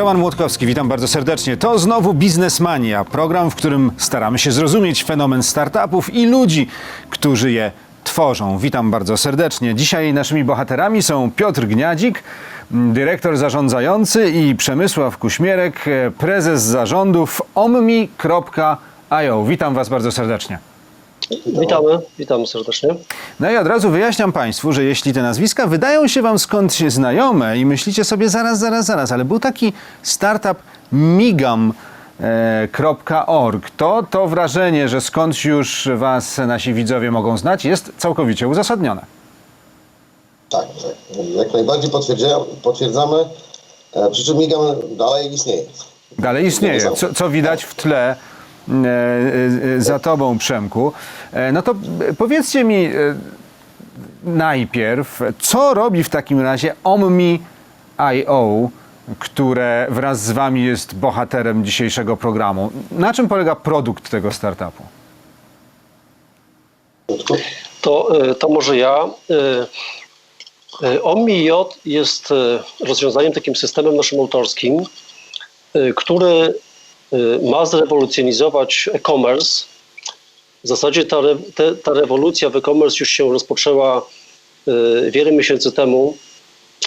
Roman Młotkowski, witam bardzo serdecznie. To znowu Biznesmania, program, w którym staramy się zrozumieć fenomen startupów i ludzi, którzy je tworzą. Witam bardzo serdecznie. Dzisiaj naszymi bohaterami są Piotr Gniadzik, dyrektor zarządzający i Przemysław Kuśmierek, prezes zarządów ommi.io. Witam Was bardzo serdecznie. Witamy, witamy serdecznie. No i od razu wyjaśniam Państwu, że jeśli te nazwiska wydają się Wam skądś znajome i myślicie sobie zaraz, zaraz, zaraz, ale był taki startup migam.org, to to wrażenie, że skądś już Was nasi widzowie mogą znać, jest całkowicie uzasadnione. Tak, tak. jak najbardziej potwierdza- potwierdzamy. E, Przy czym Migam dalej istnieje. Dalej istnieje, co, co widać w tle e, e, za Tobą, Przemku. E, No to e, powiedzcie mi e, najpierw, co robi w takim razie OMMI.io, które wraz z Wami jest bohaterem dzisiejszego programu. Na czym polega produkt tego startupu? To, e, to może ja. E, e, OMIJ jest e, rozwiązaniem, takim systemem naszym autorskim, e, który e, ma zrewolucjonizować e-commerce. W zasadzie ta, re, te, ta rewolucja w e-commerce już się rozpoczęła e, wiele miesięcy temu.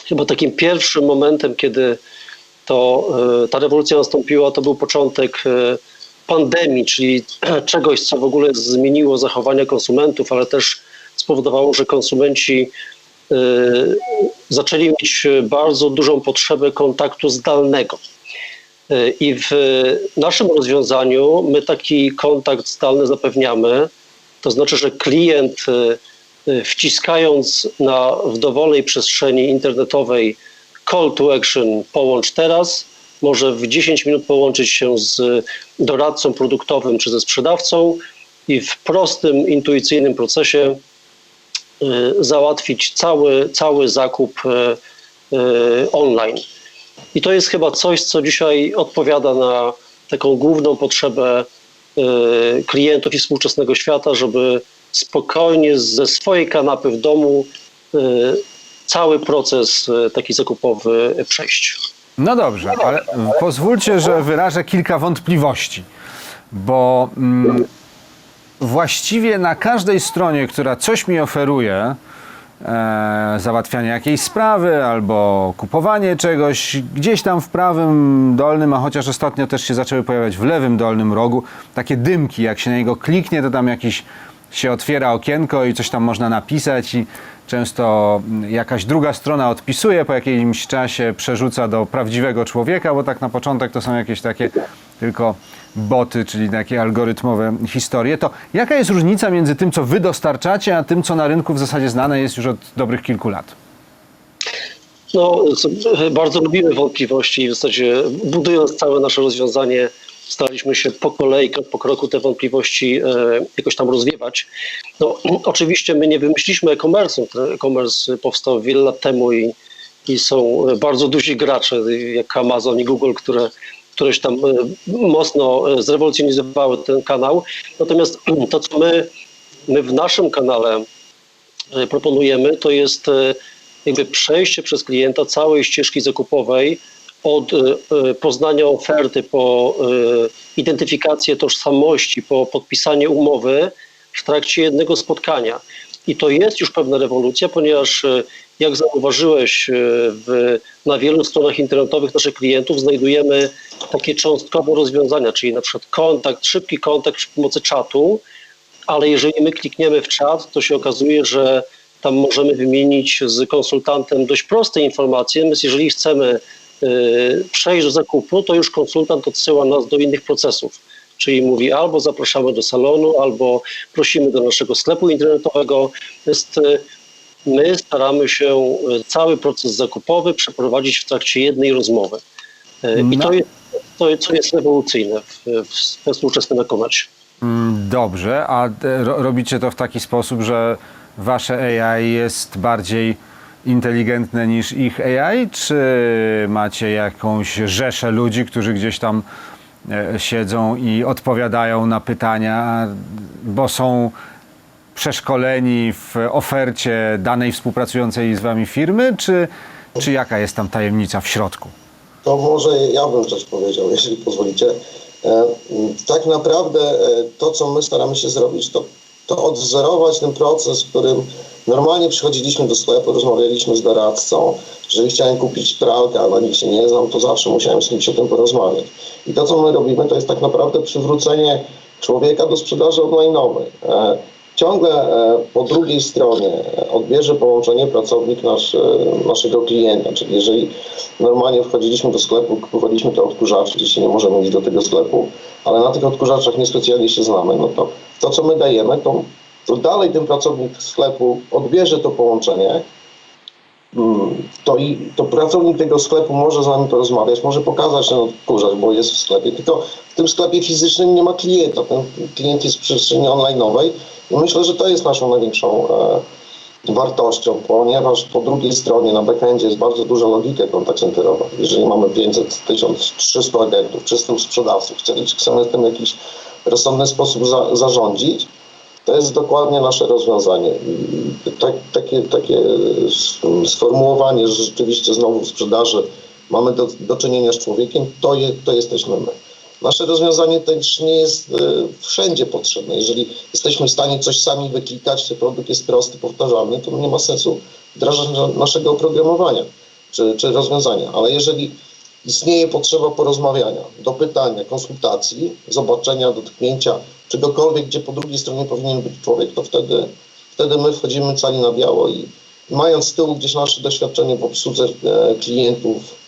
Chyba takim pierwszym momentem, kiedy to e, ta rewolucja nastąpiła, to był początek pandemii, czyli czegoś, co w ogóle zmieniło zachowania konsumentów, ale też spowodowało, że konsumenci zaczęli mieć bardzo dużą potrzebę kontaktu zdalnego. E, I w naszym rozwiązaniu my taki kontakt zdalny zapewniamy. To znaczy, że klient e, e, wciskając na, w dowolnej przestrzeni internetowej call to action połącz teraz, może w 10 minut połączyć się z doradcą produktowym czy ze sprzedawcą i w prostym, intuicyjnym procesie załatwić cały, cały zakup online. I to jest chyba coś, co dzisiaj odpowiada na taką główną potrzebę e, klientów i współczesnego świata, żeby spokojnie ze swojej kanapy w domu e, cały proces e, taki zakupowy przejść. No dobrze, ale pozwólcie, że wyrażę kilka wątpliwości, bo mm, właściwie na każdej stronie, która coś mi oferuje, e, załatwianie jakiejś sprawy albo kupowanie czegoś, gdzieś tam w prawym dolnym, a chociaż ostatnio też się zaczęły pojawiać w lewym dolnym rogu, takie dymki, jak się na niego kliknie, to tam jakiś się otwiera okienko i coś tam można napisać i często jakaś druga strona odpisuje, po jakimś czasie przerzuca do prawdziwego człowieka, bo tak na początek to są jakieś takie tylko boty, czyli takie algorytmowe historie. To jaka jest różnica między tym, co wy dostarczacie, a tym, co na rynku w zasadzie znane jest już od dobrych kilku lat? No, bardzo lubimy wątpliwości i w zasadzie budując całe nasze rozwiązanie staraliśmy się po kolei, krok po kroku te wątpliwości e, jakoś tam rozwiewać. No, oczywiście my nie wymyśliliśmy e-commerce, ten e-commerce powstał wiele lat temu i, i są bardzo duzi gracze jak Amazon i Google, które któreś tam e, mocno e, zrewolucjonizowały ten kanał. Natomiast to, co my, my w naszym kanale e, proponujemy, to jest jakby przejście przez klienta całej ścieżki zakupowej od poznania oferty po identyfikację tożsamości, po podpisanie umowy w trakcie jednego spotkania. I to jest już pewna rewolucja, ponieważ jak zauważyłeś, e, w, na wielu stronach internetowych naszych klientów znajdujemy takie cząstkowe rozwiązania, czyli na przykład kontakt, szybki kontakt przy pomocy czatu, ale jeżeli my klikniemy w czat, to się okazuje, że tam możemy wymienić z konsultantem dość proste informacje. Natomiast jeżeli chcemy y, przejść do zakupu, to już konsultant odsyła nas do innych procesów. Czyli mówi albo zapraszamy do salonu, albo prosimy do naszego sklepu internetowego. Jest, y, my staramy się y, cały proces zakupowy przeprowadzić w trakcie jednej rozmowy. Y, I No. to jest to, co jest rewolucyjne w, w, współczesnym e-commerce. Mm, Dobrze, a e, ro, robicie to w taki sposób, że wasze AI jest bardziej inteligentne niż ich AI, czy macie jakąś rzeszę ludzi, którzy gdzieś tam e, siedzą i odpowiadają na pytania, bo są przeszkoleni w ofercie danej współpracującej z wami firmy, czy, czy jaka jest tam tajemnica w środku? to może ja bym coś powiedział, jeżeli pozwolicie. E, m, Tak naprawdę e, to, co my staramy się zrobić, to, to ten proces, w którym normalnie przychodziliśmy do sklepu, rozmawialiśmy z doradcą. Jeżeli chciałem kupić pralkę, a na nich się nie znam, to zawsze musiałem z kimś o tym porozmawiać. I to, co my robimy, to jest tak naprawdę przywrócenie człowieka do sprzedaży online'owej. Ciągle e, po drugiej stronie e, odbierze połączenie pracownik nasz, e, naszego klienta, czyli jeżeli normalnie wchodziliśmy do sklepu, kupowaliśmy te odkurzacze, dzisiaj nie możemy iść do tego sklepu, ale na tych odkurzaczach niespecjalnie się znamy, no to to, co my dajemy, to, to dalej ten pracownik sklepu odbierze to połączenie, Mm, to, i, to pracownik tego sklepu może z nami porozmawiać, może pokazać ten odkurzacz, bo jest w sklepie, tylko w tym sklepie fizycznym nie ma klienta, ten klient jest w przestrzeni online'owej i myślę, że to jest naszą największą e, wartością, ponieważ po drugiej stronie na backendzie jest bardzo duża logika kontakt centerowa. Jeżeli mamy 500, 1300 agentów, 300 sprzedawców, chcemy, chcemy tym w jakiś rozsądny sposób za, zarządzić, to jest dokładnie nasze rozwiązanie. Tak, takie, takie sformułowanie, że rzeczywiście znowu w sprzedaży mamy do, do czynienia z człowiekiem, to, je, to jesteśmy my. Nasze rozwiązanie też nie jest e, wszędzie potrzebne. Jeżeli jesteśmy w stanie coś sami wyklikać, czy produkt jest prosty, powtarzalny, to nie ma sensu wdrażać na- naszego oprogramowania czy, czy rozwiązania. Ale jeżeli istnieje potrzeba porozmawiania, dopytania, konsultacji, zobaczenia, dotknięcia czegokolwiek, gdzie po drugiej stronie powinien być człowiek, to wtedy, wtedy my wchodzimy cali na biało i mając z tyłu gdzieś nasze doświadczenie w obsłudze e, klientów,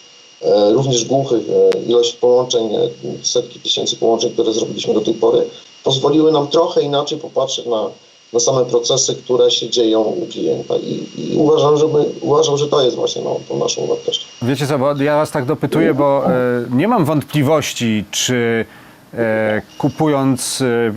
również głuchych, e, ilość połączeń, e, setki tysięcy połączeń, które zrobiliśmy do tej pory, pozwoliły nam trochę inaczej popatrzeć na, na same procesy, które się dzieją u klienta i, i uważam, że my, uważam, że to jest właśnie no, tą naszą wartością. Wiecie co, bo ja was tak dopytuję, bo e, nie mam wątpliwości, czy e, kupując, e,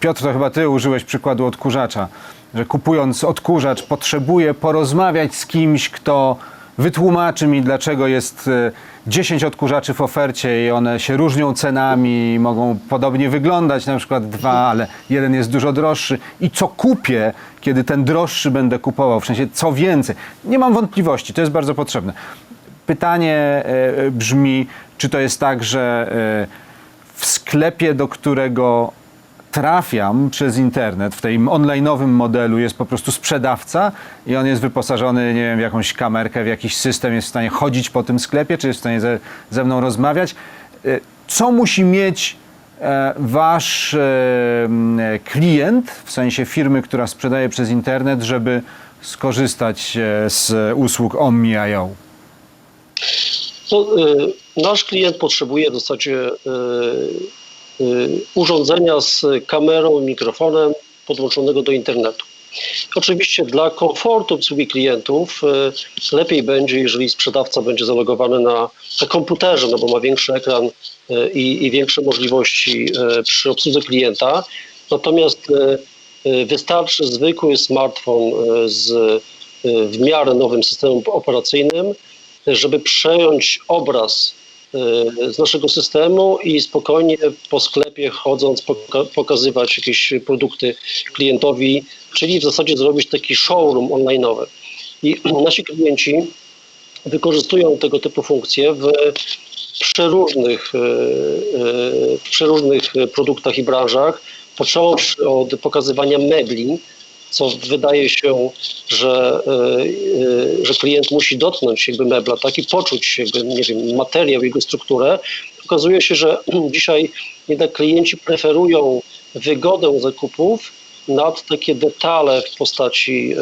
Piotr, to chyba ty użyłeś przykładu odkurzacza, że kupując odkurzacz potrzebuję porozmawiać z kimś, kto wytłumaczy mi, dlaczego jest e, 10 odkurzaczy w ofercie i one się różnią cenami, mogą podobnie wyglądać, na przykład dwa, ale jeden jest dużo droższy i co kupię, kiedy ten droższy będę kupował, w sensie co więcej. Nie mam wątpliwości, to jest bardzo potrzebne. Pytanie e, brzmi, czy to jest tak, że e, w sklepie, do którego trafiam przez internet, w tym online'owym modelu jest po prostu sprzedawca i on jest wyposażony, nie wiem, w jakąś kamerkę, w jakiś system, jest w stanie chodzić po tym sklepie, czy jest w stanie ze, ze mną rozmawiać. E, Co musi mieć e, wasz e, klient, w sensie firmy, która sprzedaje przez internet, żeby skorzystać z usług OmniIO? Y, nasz klient potrzebuje w zasadzie urządzenia z kamerą i mikrofonem podłączonego do internetu. Oczywiście dla komfortu obsługi klientów y, lepiej będzie, jeżeli sprzedawca będzie zalogowany na, na komputerze, no bo ma większy ekran y, i, i większe możliwości y, przy obsłudze klienta. Natomiast y, y, wystarczy zwykły smartfon y, z y, w miarę nowym systemem operacyjnym, żeby przejąć obraz y, z naszego systemu i spokojnie po sklepie chodząc poka- pokazywać jakieś produkty klientowi, czyli w zasadzie zrobić taki showroom online'owy. I nasi klienci wykorzystują tego typu funkcje w przeróżnych, y, w przeróżnych produktach i branżach, począwszy od pokazywania mebli, co wydaje się, że, y, y, że klient musi dotknąć jakby mebla, tak i poczuć jakby, nie wiem, materiał, jego strukturę. Okazuje się, że dzisiaj jednak klienci preferują wygodę zakupów nad takie detale w postaci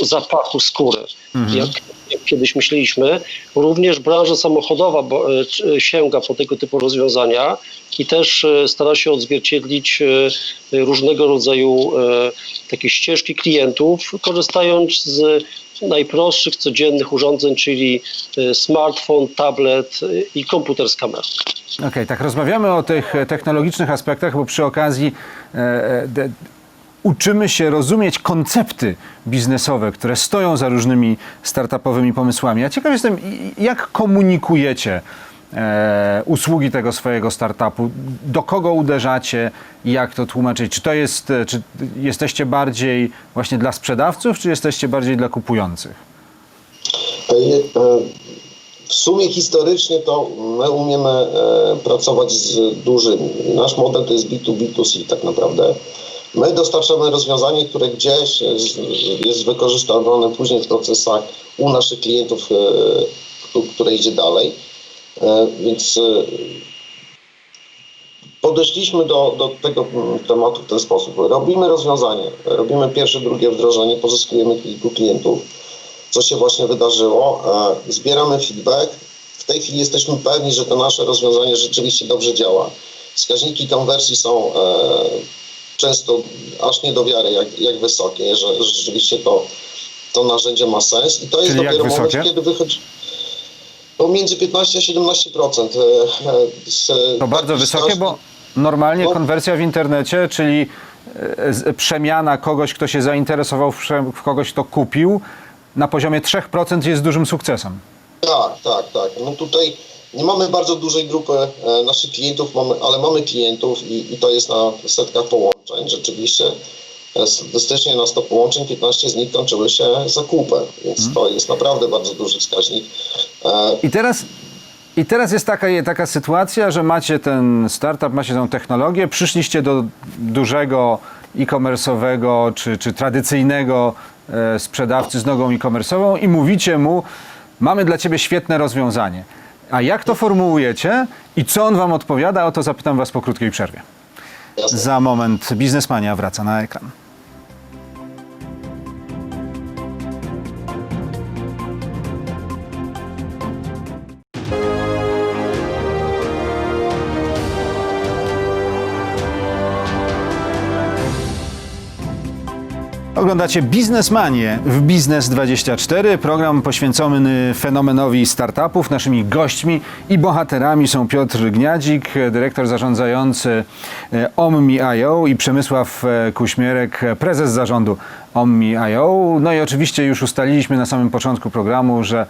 y, zapachu skóry, jak, kiedyś myśleliśmy. Również branża samochodowa y, czy- sięga po tego typu rozwiązania i też y, stara się odzwierciedlić różnego rodzaju takie ścieżki klientów, korzystając z najprostszych, codziennych urządzeń, czyli smartfon, tablet i komputer z kamerą. Okej, tak rozmawiamy o tych e, technologicznych aspektach, bo przy okazji e, e, uczymy się rozumieć koncepty biznesowe, które stoją za różnymi startupowymi pomysłami. Ja ciekaw jestem, jak komunikujecie e, usługi tego swojego startupu, do kogo uderzacie jak to tłumaczyć? Czy to jest, e, czy jesteście bardziej właśnie dla sprzedawców, czy jesteście bardziej dla kupujących? W sumie historycznie to my umiemy e, pracować z dużymi. Nasz model to jest B2B2C tak naprawdę. My dostarczamy rozwiązanie, które gdzieś jest, jest wykorzystywane później w procesach u naszych klientów, e, które idzie dalej. E, Więc e, podeszliśmy do, do tego mm, tematu w ten sposób. Robimy rozwiązanie, robimy pierwsze, drugie wdrożenie, pozyskujemy kilku klientów, co się właśnie wydarzyło, e, zbieramy feedback. W tej chwili jesteśmy pewni, że to nasze rozwiązanie rzeczywiście dobrze działa. Wskaźniki konwersji są e, często aż nie do wiary, jak, jak wysokie, że, że rzeczywiście to, to narzędzie ma sens i to jest Czyli dopiero moment, kiedy wychodzi. No między 15 a 17%. e, e, z To bardzo wysokie, bo normalnie No. konwersja w internecie, czyli e, przemiana kogoś, kto się zainteresował w kogoś, kto kupił, na poziomie 3% jest dużym sukcesem. Tak, tak, tak. No tutaj nie mamy bardzo dużej grupy e, naszych klientów, mamy, ale mamy klientów i, i to jest na setkach połączeń. Rzeczywiście e, statystycznie na 100 połączeń 15 z nich kończyły się zakupem, więc to jest naprawdę bardzo duży wskaźnik. E, I teraz, I teraz jest taka, taka sytuacja, że macie ten startup, macie tą technologię, przyszliście do dużego e-commerce'owego czy, czy tradycyjnego sprzedawcy z nogą e-commerce'ową i mówicie mu, mamy dla ciebie świetne rozwiązanie. A jak to formułujecie i co on wam odpowiada, o to zapytam was po krótkiej przerwie. jasne. Za moment biznesmania wraca na ekran. Oglądacie Biznesmanie w Biznes24, program poświęcony fenomenowi startupów. Naszymi gośćmi i bohaterami są Piotr Gniadzik, dyrektor zarządzający e, Omni.io i Przemysław e, Kuśmierek, prezes zarządu Omni.io. No i oczywiście już ustaliliśmy na samym początku programu, że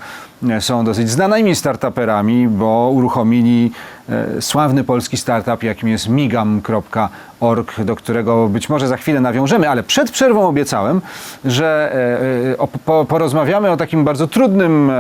e, są dosyć znanymi startuperami, bo uruchomili e, sławny polski startup, jakim jest migam.org, do którego być może za chwilę nawiążemy, ale przed przerwą obiecałem, że e, porozmawiamy o takim bardzo trudnym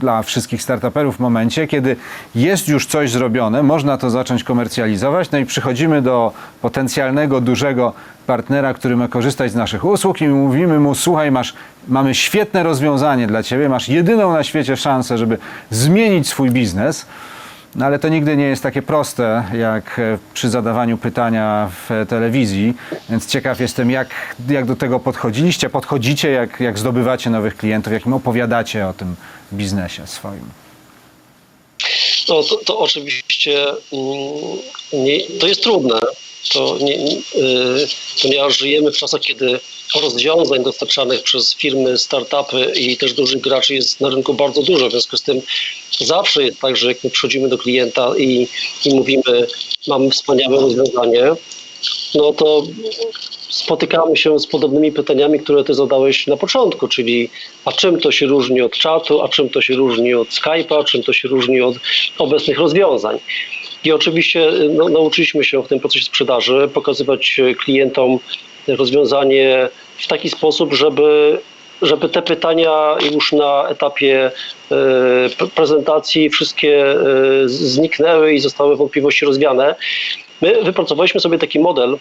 dla wszystkich startuperów momencie, kiedy jest już coś zrobione, można to zacząć komercjalizować, no i przychodzimy do potencjalnego dużego partnera, który ma korzystać z naszych usług i mówimy mu, słuchaj, masz, mamy świetne rozwiązanie dla ciebie, masz jedyną na świecie szansę, żeby zmienić swój biznes. No ale to nigdy nie jest takie proste, jak e, przy zadawaniu pytania w telewizji, więc ciekaw jestem, jak, jak do tego podchodziliście, podchodzicie, jak, jak zdobywacie nowych klientów, jak im opowiadacie o tym biznesie swoim. No, to, to oczywiście mm, nie, to jest trudne, to nie, y, ponieważ żyjemy w czasach, kiedy rozwiązań dostarczanych przez firmy, startupy i też dużych graczy jest na rynku bardzo dużo. W związku z tym zawsze jest tak, że jak my przychodzimy do klienta i, i mówimy, mamy wspaniałe rozwiązanie, no to spotykamy się z podobnymi pytaniami, które ty zadałeś na początku, czyli a czym to się różni od czatu, a czym to się różni od Skype'a, czym to się różni od obecnych rozwiązań. I oczywiście no, nauczyliśmy się w tym procesie sprzedaży pokazywać e, klientom rozwiązanie w taki sposób, żeby żeby te pytania już na etapie pre- prezentacji wszystkie zniknęły i zostały wątpliwości rozwiane. My wypracowaliśmy sobie taki model,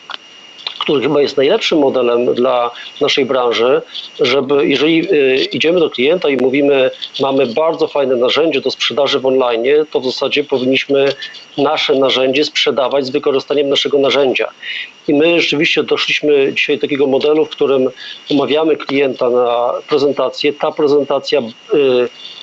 który chyba jest najlepszym modelem dla naszej branży, żeby jeżeli y, idziemy do klienta i mówimy, mamy bardzo fajne narzędzie do sprzedaży w online, to w zasadzie powinniśmy nasze narzędzie sprzedawać z wykorzystaniem naszego narzędzia. I my rzeczywiście doszliśmy dzisiaj do takiego modelu, w którym umawiamy klienta na prezentację. Ta prezentacja y,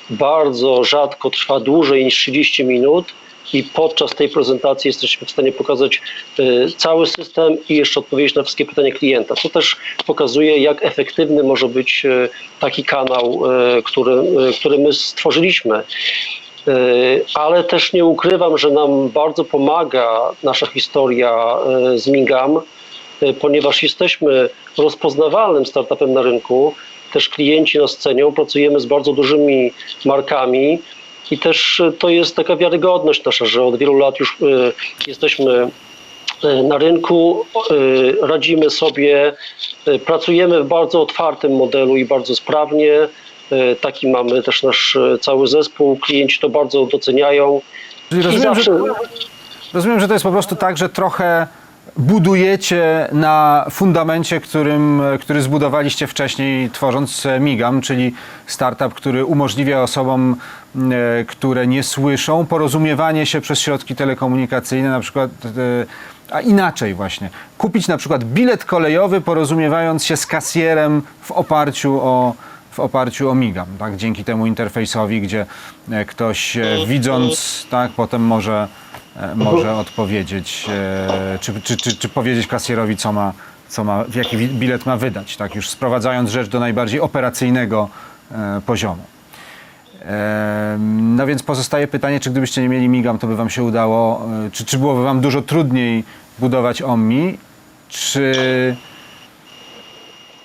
bardzo rzadko trwa dłużej niż 30 minut i podczas tej prezentacji jesteśmy w stanie pokazać y, cały system i jeszcze odpowiedzieć na wszystkie pytania klienta. To też pokazuje, jak efektywny może być y, taki kanał, y, który, który my stworzyliśmy. Ale też nie ukrywam, że nam bardzo pomaga nasza historia z Mingam, ponieważ jesteśmy rozpoznawalnym startupem na rynku. Też klienci nas cenią, pracujemy z bardzo dużymi markami i też y, to jest taka wiarygodność nasza, że od wielu lat już y, jesteśmy y, na rynku, radzimy sobie, pracujemy w bardzo otwartym modelu i bardzo sprawnie. E, Taki mamy też nasz e, cały zespół. Klienci to bardzo doceniają. Czyli rozumiem, że, zawsze, rozumiem, że to jest po prostu tak, że trochę budujecie na fundamencie, którym, który zbudowaliście wcześniej tworząc Migam, czyli startup, który umożliwia osobom, e, które nie słyszą, porozumiewanie się przez środki telekomunikacyjne, na przykład, e, a inaczej właśnie, kupić na przykład bilet kolejowy, porozumiewając się z kasjerem w oparciu o, w oparciu o Migam, tak? dzięki temu interfejsowi, gdzie e, ktoś widząc, tak, potem może, może odpowiedzieć, e, czy, czy, czy, czy powiedzieć kasjerowi, co ma, co ma, jaki bilet ma wydać, tak? już sprowadzając rzecz do najbardziej operacyjnego e, poziomu. No więc pozostaje pytanie, czy gdybyście nie mieli Migam, to by wam się udało, e, czy, czy byłoby wam dużo trudniej budować OMMI, czy...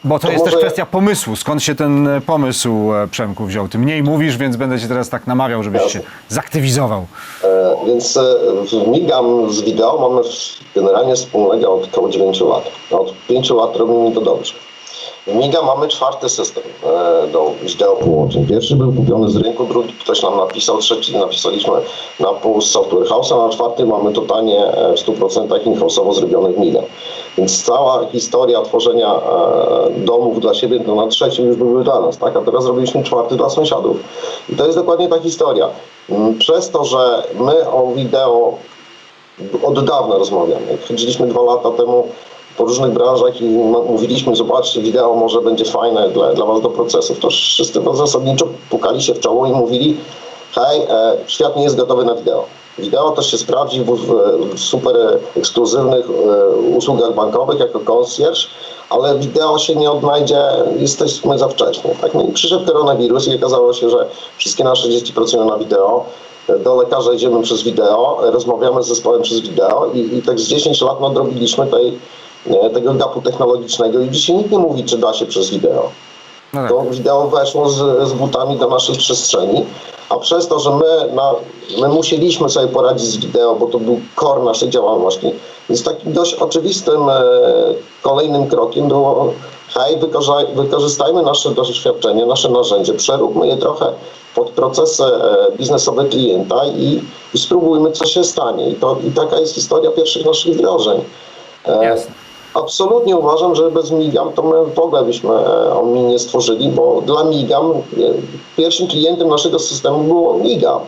Bo to, To jest też może- kwestia pomysłu. Skąd się ten e, pomysł, e, Przemku, wziął? Ty mniej mówisz, więc będę cię teraz tak namawiał, żebyś się zaktywizował. E, Więc e, Migam z wideo mamy generalnie wspólnego od około 9 lat. Od 5 lat robimy to dobrze. Miga mamy czwarty system e, do wideo połączeń. Pierwszy był kupiony z rynku, drugi ktoś nam napisał, trzeci napisaliśmy na pół z Software House, a na czwarty mamy totalnie e, w 100% in-house'owo zrobiony w Miga. Więc cała historia tworzenia e, domów dla siebie to na trzecim już były dla nas, tak? A teraz zrobiliśmy czwarty dla sąsiadów. I to jest dokładnie ta historia. Mm, Przez to, że my o wideo od dawna rozmawiamy. Chodziliśmy dwa lata temu po różnych branżach i mówiliśmy, zobaczcie, wideo może będzie fajne dla, dla was do procesów, to wszyscy zasadniczo pukali się w czoło i mówili, hej, e, świat nie jest gotowy na wideo. Wideo to się sprawdzi w, w, w super ekskluzywnych e, usługach bankowych jako concierge, ale wideo się nie odnajdzie, jesteśmy za wcześnie. Tak? No i przyszedł koronawirus i okazało się, że wszystkie nasze dzieci pracują na wideo. Do lekarza idziemy przez wideo, rozmawiamy z zespołem przez wideo i, i tak z 10 lat nadrobiliśmy tej, tego gapu technologicznego i dzisiaj nikt nie mówi, czy da się przez wideo. No tak. To wideo weszło z, z butami do naszej przestrzeni, a przez to, że my, na, my musieliśmy sobie poradzić z wideo, bo to był core naszej działalności, więc takim dość oczywistym e, kolejnym krokiem było hej, wykorzystajmy nasze doświadczenie, nasze narzędzie, przeróbmy je trochę pod procesy e, biznesowe klienta i, i spróbujmy, co się stanie. I, to, I taka jest historia pierwszych naszych wdrożeń. E, Jasne. Absolutnie uważam, że bez Migam to my w ogóle byśmy e, OMI nie stworzyli, bo dla Migam e, pierwszym klientem naszego systemu było Migam.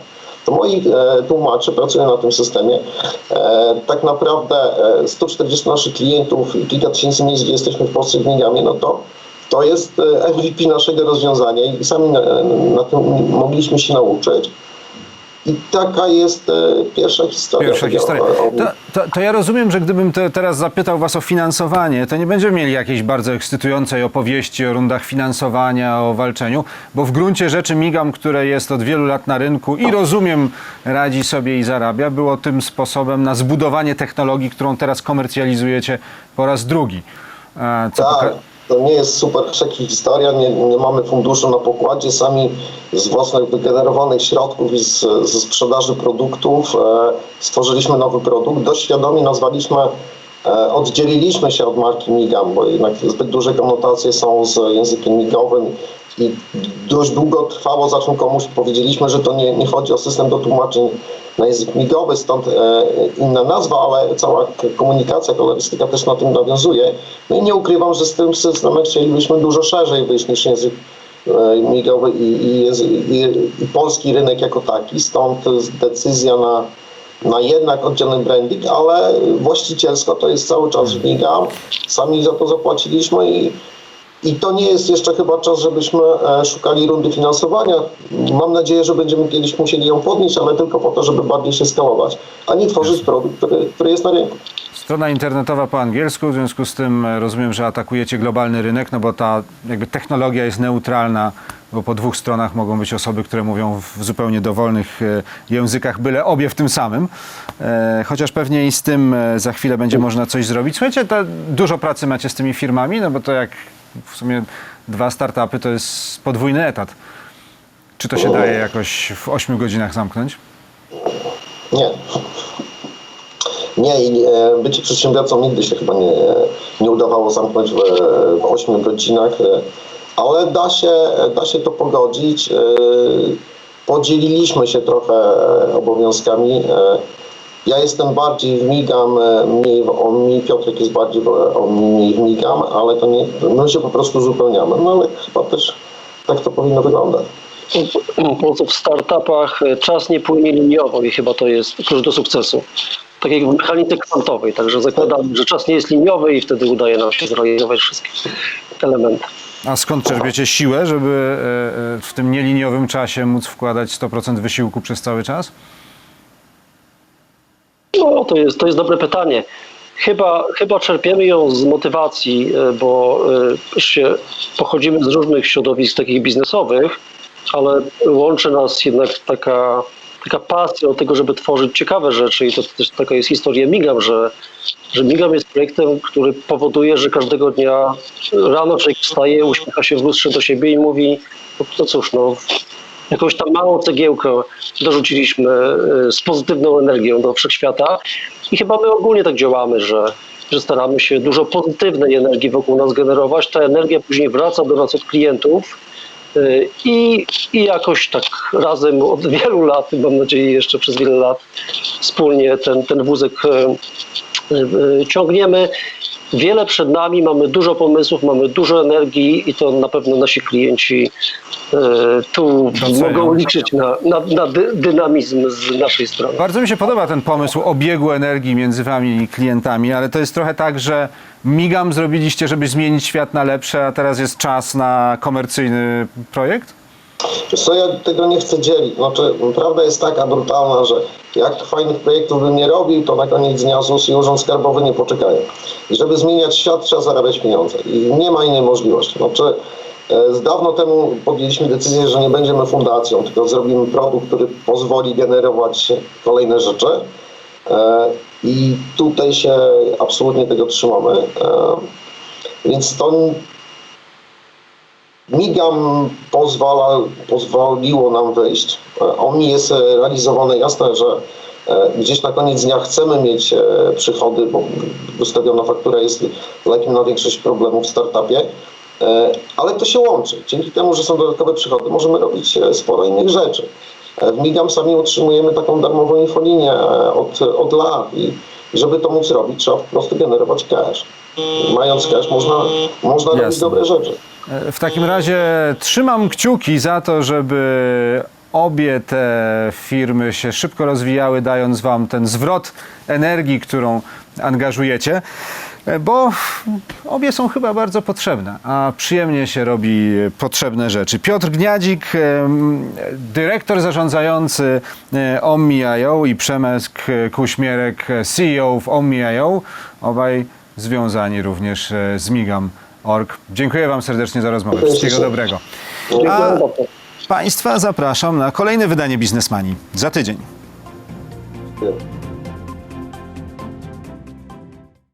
To moi e, tłumacze pracują na tym systemie. E, tak naprawdę e, 140 naszych klientów i kilka tysięcy miejsc, gdzie jesteśmy w Polsce w Migamie, no to to jest e, MVP naszego rozwiązania i sami na, na tym mogliśmy się nauczyć. I taka jest e, pierwsza historia. Pierwsza historia. To, to, to ja rozumiem, że gdybym te, teraz zapytał Was o finansowanie, to nie będziemy mieli jakiejś bardzo ekscytującej opowieści o rundach finansowania, o walczeniu, bo w gruncie rzeczy Migam, które jest od wielu lat na rynku i rozumiem, radzi sobie i zarabia, było tym sposobem na zbudowanie technologii, którą teraz komercjalizujecie po raz drugi. E, Co Tak, to nie jest super szeki historia, nie, nie mamy funduszu na pokładzie, sami z własnych wygenerowanych środków i z, ze sprzedaży produktów e, stworzyliśmy nowy produkt. Dość świadomie nazwaliśmy, e, oddzieliliśmy się od marki Migam, bo jednak zbyt duże konotacje są z językiem migowym i dość długo trwało, za czym komuś powiedzieliśmy, że to nie, nie chodzi o system do tłumaczeń na język migowy, stąd e, inna nazwa, ale cała komunikacja, kolorystyka też na tym nawiązuje. No i nie ukrywam, że z tym systemem chcielibyśmy dużo szerzej wyjść niż język e, migowy i, i, i, i polski rynek jako taki, stąd decyzja na na jednak oddzielny branding, ale właścicielsko to jest cały czas Migam. Sami za to zapłaciliśmy i, i to nie jest jeszcze chyba czas, żebyśmy e, szukali rundy finansowania. Mam nadzieję, że będziemy kiedyś musieli ją podnieść, ale tylko po to, żeby bardziej się skalować, a nie tworzyć produkt, który, który jest na rynku. Strona internetowa po angielsku, w związku z tym e, rozumiem, że atakujecie globalny rynek, no bo ta jakby technologia jest neutralna, bo po dwóch stronach mogą być osoby, które mówią w zupełnie dowolnych e, językach, byle obie w tym samym. Chociaż pewnie i z tym za chwilę będzie można coś zrobić. Słuchajcie, dużo pracy macie z tymi firmami, no bo to jak w sumie dwa startupy to jest podwójny etat. Czy to się daje jakoś w 8 godzinach zamknąć? Nie. Nie, i e, bycie przedsiębiorcą nigdy się chyba nie, nie udawało zamknąć w, w 8 godzinach. E, ale da się, da się to pogodzić. E, Podzieliliśmy się trochę obowiązkami. Ja jestem bardziej w migam, e, mniej w OMI, Piotrek jest bardziej w OMI, mniej w migam, ale to nie, my się po prostu uzupełniamy. No ale chyba też tak to powinno wyglądać. Po prostu w startupach e, czas nie płynie liniowo i chyba to jest klucz do sukcesu. Tak jak w mechanice kwantowej, także zakładamy, że czas nie jest liniowy i wtedy udaje nam się zrealizować wszystkie elementy. A skąd czerpiecie siłę, żeby e, w tym nieliniowym czasie móc wkładać 100% wysiłku przez cały czas? No, to jest, to jest dobre pytanie. Chyba, chyba czerpiemy ją z motywacji, e, bo e, się pochodzimy z różnych środowisk takich biznesowych, ale łączy nas jednak taka, taka pasja do tego, żeby tworzyć ciekawe rzeczy i to też taka jest historia Migam, że, że Migam jest projektem, który powoduje, że każdego dnia rano człowiek wstaje, uśmiecha się w lustrze do siebie i mówi, no, no cóż, no, jakąś tam małą cegiełkę dorzuciliśmy y, z pozytywną energią do wszechświata i chyba my ogólnie tak działamy, że, że staramy się dużo pozytywnej energii wokół nas generować. Ta energia później wraca do nas od klientów y, i, i jakoś tak razem od wielu lat, mam nadzieję jeszcze przez wiele lat wspólnie ten, ten wózek y, ciągniemy. Wiele przed nami, mamy dużo pomysłów, mamy dużo energii i to na pewno nasi klienci e, tu mogą liczyć na, na, na dy, dynamizm z naszej strony. Bardzo mi się podoba ten pomysł obiegu energii między wami i klientami, ale to jest trochę tak, że migam zrobiliście, żeby zmienić świat na lepsze, a teraz jest czas na komercyjny projekt? Wiesz co, ja tego nie chcę dzielić. Znaczy, prawda jest taka brutalna, że jak fajnych projektów bym nie robił, to na koniec dnia ZUS i Urząd Skarbowy nie poczekają. I żeby zmieniać świat, trzeba zarabiać pieniądze. I nie ma innej możliwości. Znaczy, e, z dawno temu podjęliśmy decyzję, że nie będziemy fundacją, tylko zrobimy produkt, który pozwoli generować kolejne rzeczy. E, I tutaj się absolutnie tego trzymamy. E, Więc to Migam pozwala, pozwoliło nam wyjść. E, OMI jest e, realizowane, jasne, że e, gdzieś na koniec dnia chcemy mieć przychody, bo wystawiona faktura jest lekiem na większość problemów w startupie, ale to się łączy. Dzięki temu, że są dodatkowe przychody, możemy robić sporo innych rzeczy. W Migam sami utrzymujemy taką darmową infolinię od, od lat i żeby to móc robić, trzeba po prostu generować cash. Mając cash można, można robić Jasne. dobre rzeczy. E, W takim razie trzymam kciuki za to, żeby obie te firmy się szybko rozwijały, dając Wam ten zwrot energii, którą angażujecie, e, bo obie są chyba bardzo potrzebne, a przyjemnie się robi potrzebne rzeczy. Piotr Gniadzik, em, dyrektor zarządzający e, OMI.io i Przemesk Kuśmierek, CEO w OMI.io, obaj związani również e, z Migam.org. Dziękuję Wam serdecznie za rozmowę. Wszystkiego dobrego. A. Państwa zapraszam na kolejne wydanie Biznesmani za tydzień.